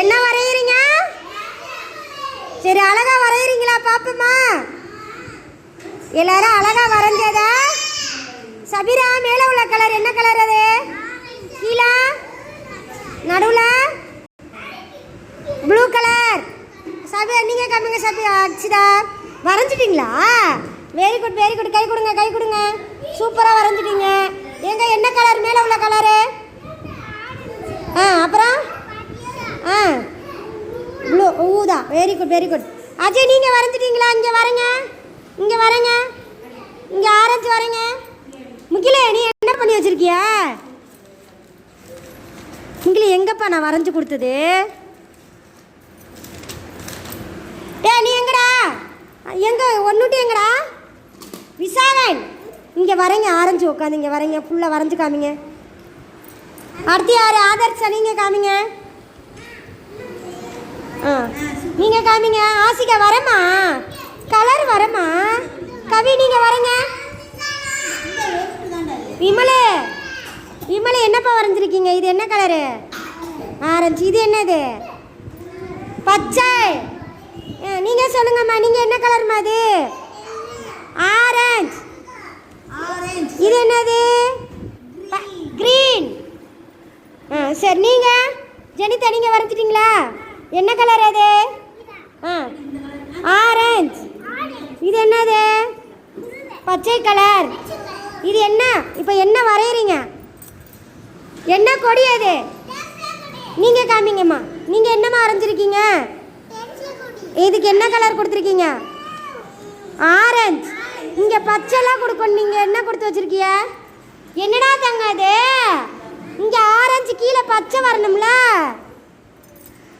என்ன வரைகிறீங்க சரி அழகா வரைகிறீங்களா பாப்போமா? எல்லாரும் அழகா வரைஞ்சதா? சபிரா மேலே உள்ள கலர் என்ன கலர் அது? கீழே? நடுவில்? Blue colour. சபி நீங்கள் கம்மிங்க சபி அச்சுதா வரைஞ்சிட்டிங்களா? வெரி குட் வெரி குட் கை கொடுங்க கை கொடுங்க. சூப்பராக வரைஞ்சிட்டீங்க. எங்க என்ன கலர்? மேலே உள்ள கலரு? ஆ அப்புறம் ஆ blue very good very good Ajay நீங்கள் வரைஞ்சிட்டீங்களா இங்கே வரேங்க. இங்கே வரேங்க. இங்கே ஆரஞ்சு வரேங்க. முகிலே நீ என்ன பண்ணி வச்சிருக்கிய? முகிலே எங்கப்பா நான் வரைஞ்சு கொடுத்தது? டே நீ எங்கடா? எங்க ஒன்றுட்டு எங்கடா? விசாலன் இங்கே வரேங்க ஆரஞ்சு உட்காந்து இங்கே வரேங்க. ஃபுல்லாக வரைஞ்சு காமிங்க. அடுத்து யார்? ஆதர்ஷா நீங்கள் காமிங்க. ஆ. நீங்கள் காமிங்க. ஆசிகா வரேம்மா கலர் வரமா? கவி நீங்கள் வரங்க. விமலே விமலே என்னப்பா வரைஞ்சிருக்கீங்க? இது என்ன கலரு? ஆரஞ்சு. இது என்னது? பச்சை. நீங்க சொல்லுங்கம்மா. நீங்க என்ன கலர்மா அது? ஆரஞ்சு. இது என்னது? கிரீன் ஆ சரி நீங்க. ஜெனிதா நீங்க வரைஞ்சிட்டீங்களா? என்ன கலர் அது? ஆ. ஆரஞ்சு. இது என்னது? பச்சை கலர். இது என்ன? இப்போ என்ன வரைகிறீங்க என்ன கொடி அது? நீங்கள் காமிங்கம்மா. நீங்கள் என்னம்மா வரைஞ்சிருக்கீங்க இதுக்கு என்ன கலர் கொடுத்துருக்கீங்க? ஆரஞ்சு. இங்கே பச்சைலாம் கொடுக்கணும். நீங்கள் என்ன கொடுத்து வச்சிருக்கீங்க? என்னடா தங்க அது? இங்கே ஆரஞ்சு கீழே பச்சை வரணும்ல?